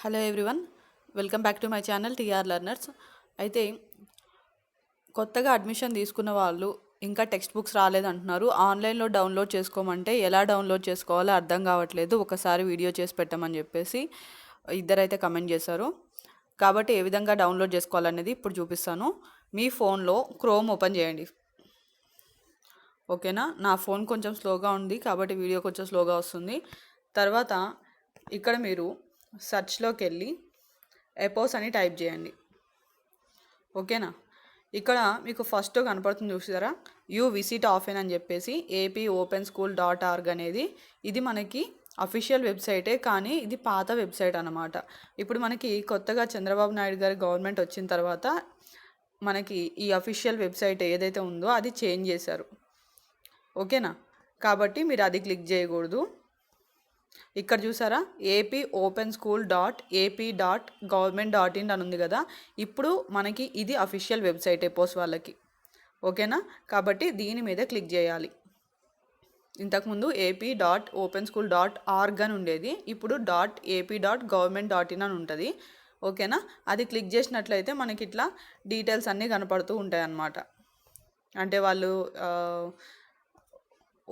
Hello everyone welcome back to my channel TR learners అయితే కొత్తగా admission తీసుకున్న వాళ్ళు ఇంకా టెక్స్ట్ బుక్స్ రాలేదంటున్నారు ఆన్లైన్లో డౌన్లోడ్ చేసుకోమంటే ఎలా డౌన్లోడ్ చేసుకోవాలో అర్థం కావట్లేదు. ఒకసారి వీడియో చేసి పెట్టమని చెప్పేసి ఇద్దరైతే కమెంట్ చేశారు. కాబట్టి ఏ విధంగా డౌన్లోడ్ చేసుకోవాలనేది ఇప్పుడు చూపిస్తాను. మీ ఫోన్లో క్రోమ్ ఓపెన్ చేయండి. ఓకేనా? నా ఫోన్ కొంచెం స్లోగా ఉంది కాబట్టి వీడియో కొంచెం స్లోగా వస్తుంది. తర్వాత ఇక్కడ మీరు సర్చ్లోకి వెళ్ళి ఎపోస్ అని టైప్ చేయండి. ఓకేనా? ఇక్కడ మీకు ఫస్ట్ కనపడుతుంది చూసారా యూ విసిట్ ఆఫెన్ అని చెప్పేసి AP open school dot org అనేది ఇది మనకి అఫీషియల్ వెబ్సైటే కానీ ఇది పాత వెబ్సైట్ అనమాట ఇప్పుడు మనకి కొత్తగా చంద్రబాబు నాయుడు గారి గవర్నమెంట్ వచ్చిన తర్వాత మనకి ఈ అఫీషియల్ వెబ్సైట్ ఏదైతే ఉందో అది చేంజ్ చేశారు. ఓకేనా? కాబట్టి మీరు అది క్లిక్ చేయకూడదు. ఇక్కడ చూసారా? AP open school dot AP dot government dot in అని ఉంది కదా? ఇప్పుడు మనకి ఇది అఫీషియల్ వెబ్సైట్ ఎపోస్ వాళ్ళకి. ఓకేనా? కాబట్టి దీని మీద క్లిక్ చేయాలి. ఇంతకుముందు AP dot open school dot org అని ఉండేది. ఇప్పుడు dot AP dot government dot in అని ఉంటుంది. ఓకేనా? అది క్లిక్ చేసినట్లయితే మనకి ఇట్లా డీటెయిల్స్ అన్నీ కనపడుతూ ఉంటాయి అన్నమాట అంటే వాళ్ళు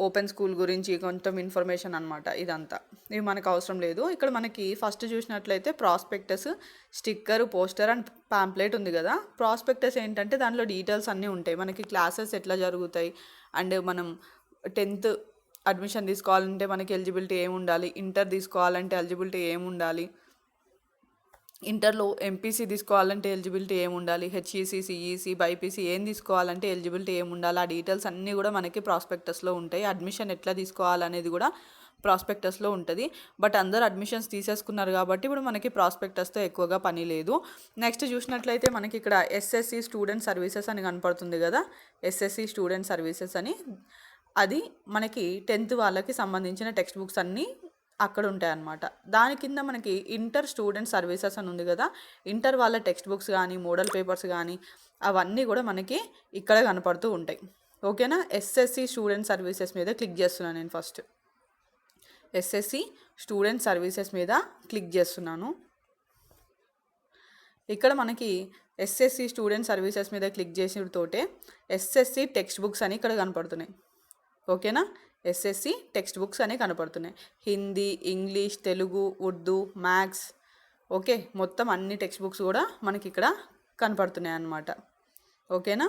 ఓపెన్ స్కూల్ గురించి కొంచెం ఇన్ఫర్మేషన్ అనమాట ఇదంతా. ఇవి మనకు అవసరం లేదు. ఇక్కడ మనకి ఫస్ట్ చూసినట్లయితే prospectus sticker poster and pamphlet ఉంది కదా. ప్రాస్పెక్టస్ ఏంటంటే దాంట్లో డీటెయిల్స్ అన్నీ ఉంటాయి. మనకి క్లాసెస్ ఎట్లా జరుగుతాయి? అండ్ మనం టెన్త్ అడ్మిషన్ తీసుకోవాలంటే మనకి ఎలిజిబిలిటీ ఏమి ఉండాలి ఇంటర్ తీసుకోవాలంటే ఎలిజిబిలిటీ ఏమి ఉండాలి ఇంటర్లో ఎంపీసీ తీసుకోవాలంటే ఎలిజిబిలిటీ ఏమి ఉండాలి హెచ్ఈసీ సిఈసీ బైపీసీ ఏం తీసుకోవాలంటే ఎలిజిబిలిటీ ఏమి ఉండాలి ఆ డీటెయిల్స్ అన్నీ కూడా మనకి ప్రాస్పెక్టస్లో ఉంటాయి. అడ్మిషన్ ఎట్లా తీసుకోవాలనేది కూడా ప్రాస్పెక్టస్లో ఉంటుంది. బట్ అందరు అడ్మిషన్స్ తీసేసుకున్నారు కాబట్టి ఇప్పుడు మనకి ప్రాస్పెక్టస్తో ఎక్కువగా పని లేదు. నెక్స్ట్ చూసినట్లయితే మనకి ఇక్కడ ఎస్ఎస్సి స్టూడెంట్ సర్వీసెస్ అని కనపడుతుంది కదా? ఎస్ఎస్సి స్టూడెంట్ సర్వీసెస్ అని. అది మనకి టెన్త్ వాళ్ళకి సంబంధించిన టెక్స్ట్ బుక్స్ అన్నీ అక్కడ ఉంటాయి అన్నమాట దాని కింద మనకి ఇంటర్ స్టూడెంట్ సర్వీసెస్ అని ఉంది కదా ఇంటర్ వాళ్ళ టెక్స్ట్ బుక్స్ కానీ మోడల్ పేపర్స్ కానీ అవన్నీ కూడా మనకి ఇక్కడ కనపడుతూ ఉంటాయి. ఓకేనా? ఎస్ఎస్సి స్టూడెంట్ సర్వీసెస్ మీద క్లిక్ చేస్తున్నాను నేను ఫస్ట్. ఎస్ఎస్సి స్టూడెంట్ సర్వీసెస్ మీద క్లిక్ చేస్తున్నాను. ఇక్కడ మనకి ఎస్ఎస్సి స్టూడెంట్ సర్వీసెస్ మీద క్లిక్ చేసిన తోటే ఎస్ఎస్సి టెక్స్ట్ బుక్స్ అని ఇక్కడ కనపడుతున్నాయి. ఓకేనా? ఎస్ఎస్సి టెక్స్ట్ బుక్స్ అనేవి కనపడుతున్నాయి. Hindi English Telugu Urdu maths. Okay మొత్తం అన్ని టెక్స్ట్ బుక్స్ కూడా మనకి ఇక్కడ కనపడుతున్నాయి అన్నమాట. ఓకేనా?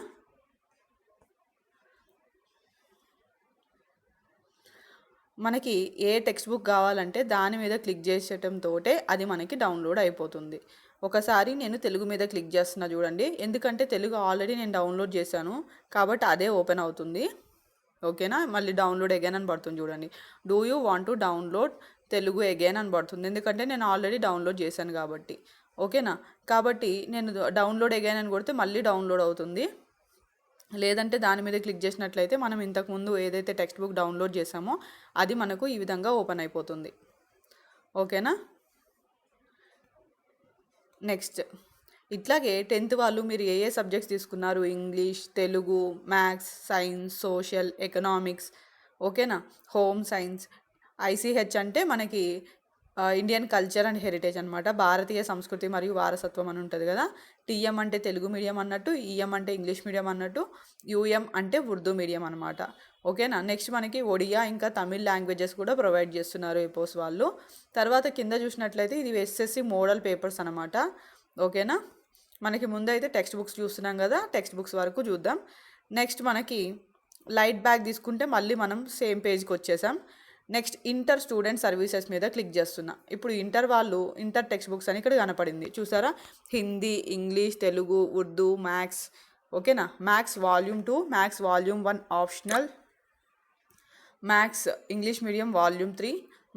మనకి ఏ టెక్స్ట్ బుక్ కావాలంటే దాని మీద క్లిక్ చేసేయటంతో అది మనకి డౌన్లోడ్ అయిపోతుంది. ఒకసారి నేను తెలుగు మీద క్లిక్ చేస్తున్నా చూడండి. ఎందుకంటే తెలుగు ఆల్రెడీ నేను డౌన్లోడ్ చేశాను. కాబట్టి అదే ఓపెన్ అవుతుంది. ఓకేనా? మళ్ళీ డౌన్లోడ్ అగైన్ అని పడుతుంది చూడండి. Do you want to download Telugu again అని పడుతుంది. ఎందుకంటే నేను ఆల్రెడీ డౌన్లోడ్ చేశాను కాబట్టి. ఓకేనా? కాబట్టి నేను డౌన్లోడ్ అగైన్ అని కొడితే మళ్ళీ డౌన్లోడ్ అవుతుంది. లేదంటే దాని మీద క్లిక్ చేసినట్లయితే మనం ఇంతకుముందు ఏదైతే టెక్స్ట్ బుక్ డౌన్లోడ్ చేసామో అది మనకు ఈ విధంగా ఓపెన్ అయిపోతుంది. ఓకేనా? నెక్స్ట్. ఇట్లాగే టెన్త్ వాళ్ళు మీరు ఏ ఏ సబ్జెక్ట్స్ తీసుకున్నారు? English Telugu maths science social economics ఓకేనా? హోమ్ సైన్స్ ఐసీహెచ్ అంటే మనకి ఇండియన్ కల్చర్ అండ్ హెరిటేజ్ అనమాట భారతీయ సంస్కృతి మరియు వారసత్వం అని ఉంటుంది కదా? టీఎం అంటే తెలుగు మీడియం అన్నట్టు ఈఎం అంటే ఇంగ్లీష్ మీడియం అన్నట్టు యూఎం అంటే ఉర్దూ మీడియం అనమాట ఓకేనా? నెక్స్ట్ మనకి ఒడియా ఇంకా తమిళ్ లాంగ్వేజెస్ కూడా ప్రొవైడ్ చేస్తున్నారు ఎపోస్ వాళ్ళు. తర్వాత కింద చూసినట్లయితే ఇది ఎస్ఎస్సి మోడల్ పేపర్స్ అనమాట ఓకేనా? మనకి ముందైతే టెక్స్ట్ బుక్స్ చూస్తున్నాం కదా టెక్స్ట్ బుక్స్ వరకు చూద్దాం. నెక్స్ట్ మనకి లైట్ బ్యాగ్ తీసుకుంటే మళ్ళీ మనం సేమ్ పేజ్కి వచ్చేసాం. నెక్స్ట్ ఇంటర్ స్టూడెంట్ సర్వీసెస్ మీద క్లిక్ చేస్తున్నా. ఇప్పుడు ఇంటర్ వాళ్ళు ఇంటర్ టెక్స్ట్ బుక్స్ అని ఇక్కడ కనపడింది. చూసారా? హిందీ ఇంగ్లీష్ తెలుగు ఉర్దూ మ్యాథ్స్ ఓకేనా maths volume two maths volume one optional maths English medium volume three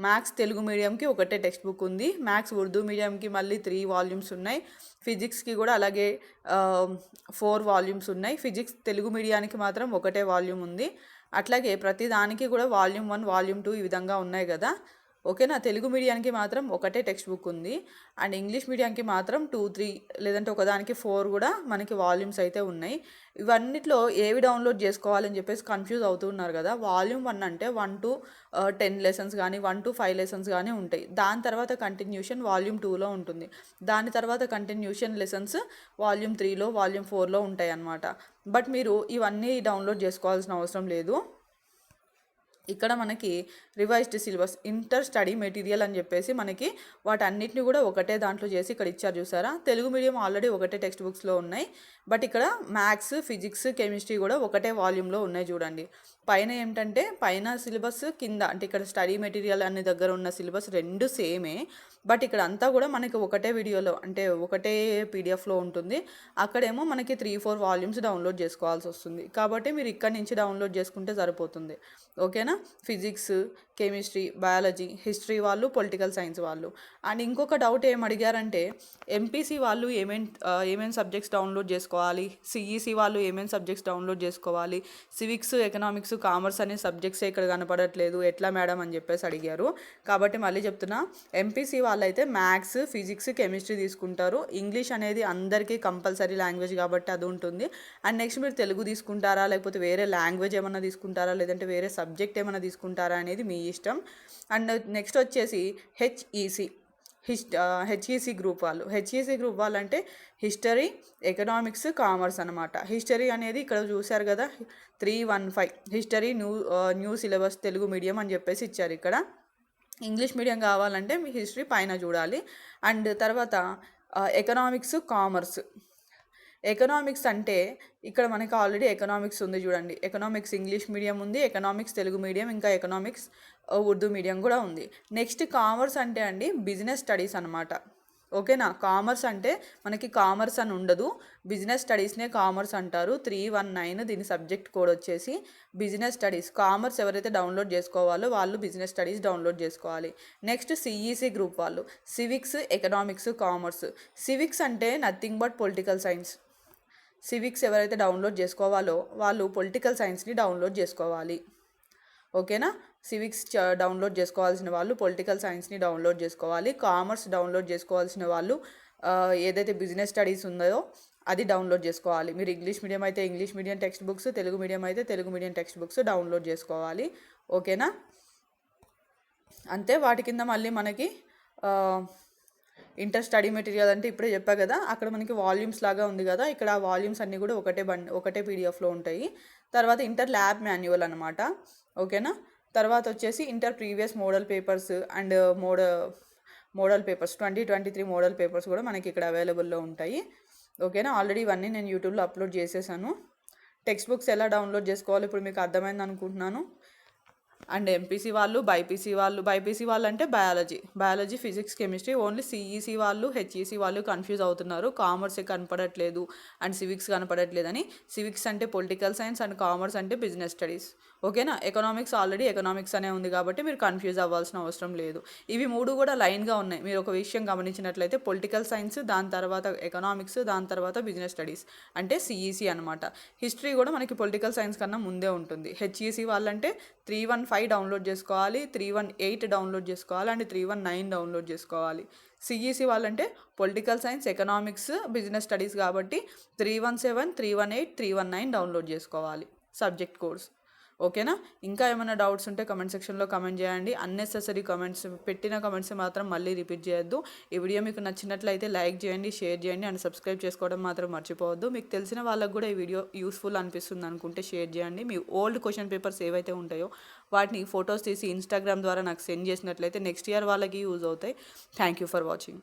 maths Telugu మీడియంకి ఒకటే టెక్స్ట్ బుక్ ఉంది. మ్యాథ్స్ ఉర్దూ మీడియంకి మళ్ళీ త్రీ వాల్యూమ్స్ ఉన్నాయి. ఫిజిక్స్కి కూడా అలాగే ఫోర్ వాల్యూమ్స్ ఉన్నాయి. ఫిజిక్స్ తెలుగు మీడియానికి మాత్రం ఒకటే వాల్యూమ్ ఉంది. అట్లాగే ప్రతి దానికి కూడా వాల్యూమ్ వన్ వాల్యూమ్ టూ ఈ విధంగా ఉన్నాయి కదా. ఓకేనా తెలుగు మీడియానికి మాత్రం ఒకటే టెక్స్ట్ బుక్ ఉంది. అండ్ ఇంగ్లీష్ మీడియంకి మాత్రం టూ త్రీ లేదంటే ఒకదానికి ఫోర్ కూడా మనకి వాల్యూమ్స్ అయితే ఉన్నాయి. ఇవన్నిట్లో ఏవి డౌన్లోడ్ చేసుకోవాలని చెప్పేసి కన్ఫ్యూజ్ అవుతున్నారు కదా. వాల్యూమ్ వన్ అంటే వన్ టు టెన్ లెసన్స్ కానీ వన్ టు ఫైవ్ లెసన్స్ కానీ ఉంటాయి. దాని తర్వాత కంటిన్యూషన్ వాల్యూమ్ టూలో ఉంటుంది. దాని తర్వాత కంటిన్యూషన్ లెసన్స్ వాల్యూమ్ త్రీలో వాల్యూమ్ ఫోర్లో ఉంటాయి అన్నమాట బట్ మీరు ఇవన్నీ డౌన్లోడ్ చేసుకోవాల్సిన అవసరం లేదు. ఇక్కడ మనకి revised syllabus inter study material అని చెప్పేసి మనకి వాటన్నిటిని కూడా ఒకటే దాంట్లో చేసి ఇక్కడ ఇచ్చారు చూసారా? తెలుగు మీడియం ఆల్రెడీ ఒకటే టెక్స్ట్ బుక్స్లో ఉన్నాయి. బట్ ఇక్కడ మ్యాథ్స్ ఫిజిక్స్ కెమిస్ట్రీ కూడా ఒకటే వాల్యూమ్లో ఉన్నాయి చూడండి. పైన ఏంటంటే పైన సిలబస్ కింద అంటే ఇక్కడ స్టడీ మెటీరియల్ అనే దగ్గర ఉన్న సిలబస్ రెండు సేమే. బట్ ఇక్కడ అంతా కూడా మనకి ఒకటే వీడియోలో అంటే ఒకటే పీడిఎఫ్లో ఉంటుంది. అక్కడేమో మనకి త్రీ ఫోర్ వాల్యూమ్స్ డౌన్లోడ్ చేసుకోవాల్సి వస్తుంది. కాబట్టి మీరు ఇక్కడ నుంచి డౌన్లోడ్ చేసుకుంటే సరిపోతుంది. ఓకేనా? ఫిజిక్స్ కెమిస్ట్రీ బయాలజీ హిస్టరీ వాళ్ళు పొలిటికల్ సైన్స్ వాళ్ళు. అండ్ ఇంకొక డౌట్ ఏం అడిగారంటే ఎంపీసీ వాళ్ళు ఏమేం ఏమేమి సబ్జెక్ట్స్ డౌన్లోడ్ చేసుకోవాలి? సిఈసి వాళ్ళు ఏమేమి సబ్జెక్ట్స్ డౌన్లోడ్ చేసుకోవాలి? సివిక్స్ ఎకనామిక్స్ కామర్స్ అనే సబ్జెక్ట్స్ ఇక్కడ కనపడట్లేదు. ఎట్లా మేడం అని చెప్పేసి అడిగారు. కాబట్టి మళ్ళీ చెప్తున్నా ఎంపీసీ వాళ్ళైతే మ్యాథ్స్ ఫిజిక్స్ కెమిస్ట్రీ తీసుకుంటారు. ఇంగ్లీష్ అనేది అందరికీ కంపల్సరీ లాంగ్వేజ్ కాబట్టి అది ఉంటుంది. అండ్ నెక్స్ట్ మీరు తెలుగు తీసుకుంటారా లేకపోతే వేరే లాంగ్వేజ్ ఏమైనా తీసుకుంటారా లేదంటే వేరే సబ్జెక్ట్ ఏమైనా తీసుకుంటారా అనేది మీ ఇష్టం. అండ్ నెక్స్ట్ వచ్చేసి హెచ్ఈసి హిస్ హెచ్ఈసి గ్రూప్ వాళ్ళు. హెచ్ఈసి గ్రూప్ వాళ్ళంటే హిస్టరీ ఎకనామిక్స్ కామర్స్ అనమాట హిస్టరీ అనేది ఇక్కడ చూశారు కదా three one five. History new new syllabus Telugu medium అని చెప్పేసి ఇచ్చారు ఇక్కడ. ఇంగ్లీష్ మీడియం కావాలంటే మీ హిస్టరీ పైన చూడాలి. అండ్ తర్వాత ఎకనామిక్స్ కామర్స్. ఎకనామిక్స్ అంటే ఇక్కడ మనకి ఆల్రెడీ ఎకనామిక్స్ ఉంది చూడండి. ఎకనామిక్స్ ఇంగ్లీష్ మీడియం ఉంది ఎకనామిక్స్ తెలుగు మీడియం ఇంకా ఎకనామిక్స్ ఉర్దూ మీడియం కూడా ఉంది. నెక్స్ట్ కామర్స్ అంటే అండి బిజినెస్ స్టడీస్ అనమాట ఓకేనా? కామర్స్ అంటే మనకి కామర్స్ అని ఉండదు. బిజినెస్ స్టడీస్నే కామర్స్ అంటారు. త్రీ వన్ నైన్ దీని సబ్జెక్ట్ కోడ్ వచ్చేసి బిజినెస్ స్టడీస్. కామర్స్ ఎవరైతే డౌన్లోడ్ చేసుకోవాలో వాళ్ళు బిజినెస్ స్టడీస్ డౌన్లోడ్ చేసుకోవాలి. నెక్స్ట్ సిఈసి గ్రూప్ వాళ్ళు. Civics economics commerce. సివిక్స్ అంటే nothing but political science. Civics ఎవరైతే డౌన్లోడ్ చేసుకోవాలో వాళ్ళు పొలిటికల్ సైన్స్ని డౌన్లోడ్ చేసుకోవాలి. ఓకేనా? సివిక్స్ డౌన్లోడ్ చేసుకోవాల్సిన వాళ్ళు పొలిటికల్ సైన్స్ని డౌన్లోడ్ చేసుకోవాలి కామర్స్ డౌన్లోడ్ చేసుకోవాల్సిన వాళ్ళు ఏదైతే బిజినెస్ స్టడీస్ ఉందో అది డౌన్లోడ్ చేసుకోవాలి. మీరు ఇంగ్లీష్ మీడియం అయితే English medium text books Telugu medium అయితే Telugu medium text books download చేసుకోవాలి. ఓకేనా? అంతే వాటి కింద మళ్ళీ మనకి ఇంటర్ స్టడీ మెటీరియల్ అంటే ఇప్పుడే చెప్పా కదా అక్కడ మనకి వాల్యూమ్స్ లాగా ఉంది కదా ఇక్కడ ఆ వాల్యూమ్స్ అన్నీ కూడా ఒకటే బండి ఒకటే పీడిఎఫ్లో ఉంటాయి. తర్వాత ఇంటర్ ల్యాబ్ మాన్యువల్ అనమాట ఓకేనా? తర్వాత వచ్చేసి inter previous model papers and mod model papers twenty twenty three model papers కూడా మనకి ఇక్కడ అవైలబుల్లో ఉంటాయి. ఓకేనా? ఆల్రెడీ ఇవన్నీ నేను యూట్యూబ్లో అప్లోడ్ చేసేసాను. టెక్స్ట్ బుక్స్ ఎలా డౌన్లోడ్ చేసుకోవాలి? ఇప్పుడు మీకు అర్థమైంది అనుకుంటున్నాను. అండ్ ఎంపీసీ వాళ్ళు బైపీసీ వాళ్ళు బైపీసీ వాళ్ళు అంటే biology. Biology physics chemistry only CEC వాళ్ళు హెచ్ఈసీ వాళ్ళు కన్ఫ్యూజ్ అవుతున్నారు. కామర్స్ కనపడట్లేదు అండ్ సివిక్స్ కనపడట్లేదని. సివిక్స్ అంటే పొలిటికల్ సైన్స్ అండ్ కామర్స్ అంటే బిజినెస్ స్టడీస్. ఓకేనా? ఎకనామిక్స్ ఆల్రెడీ ఎకనామిక్స్ అనే ఉంది కాబట్టి మీరు కన్ఫ్యూజ్ అవ్వాల్సిన అవసరం లేదు. ఇవి మూడు కూడా లైన్గా ఉన్నాయి. మీరు ఒక విషయం గమనించినట్లయితే పొలిటికల్ సైన్స్ దాని తర్వాత ఎకనామిక్స్ దాని తర్వాత బిజినెస్ స్టడీస్ అంటే సిఈసి అనమాట హిస్టరీ కూడా మనకి పొలిటికల్ సైన్స్ కన్నా ముందే ఉంటుంది. హెచ్ఈసీ వాళ్ళంటే త్రీ వన్ ఫైవ్ డౌన్లోడ్ చేసుకోవాలి త్రీ వన్ ఎయిట్ డౌన్లోడ్ చేసుకోవాలి and three one nine download చేసుకోవాలి. సిఈసి వాళ్ళంటే political science economics business studies కాబట్టి three one seven three one eight three one nine download చేసుకోవాలి. సబ్జెక్ట్ కోర్స్ ఓకేనా? ఇంకా ఏమైనా doubts ఉంటే కమెంట్ సెక్షన్లో కమెంట్ చేయండి. అన్నెసెసరీ కమెంట్స్ పెట్టిన కమెంట్స్ మాత్రం మళ్ళీ రిపీట్ చేయొద్దు. ఈ వీడియో మీకు నచ్చినట్లయితే లైక్ చేయండి షేర్ చేయండి అండ్ సబ్స్క్రైబ్ చేసుకోవడం మాత్రం మర్చిపోవద్దు. మీకు తెలిసిన వాళ్ళకు కూడా ఈ వీడియో యూస్ఫుల్ అనిపిస్తుంది అనుకుంటే షేర్ చేయండి. మీ ఓల్డ్ క్వశ్చన్ పేపర్స్ ఏవైతే ఉంటాయో వాటిని ఫొటోస్ తీసి ఇన్స్టాగ్రామ్ ద్వారా నాకు సెండ్ చేసినట్లయితే నెక్స్ట్ ఇయర్ వాళ్ళకి యూజ్ అవుతాయి. Thank you for watching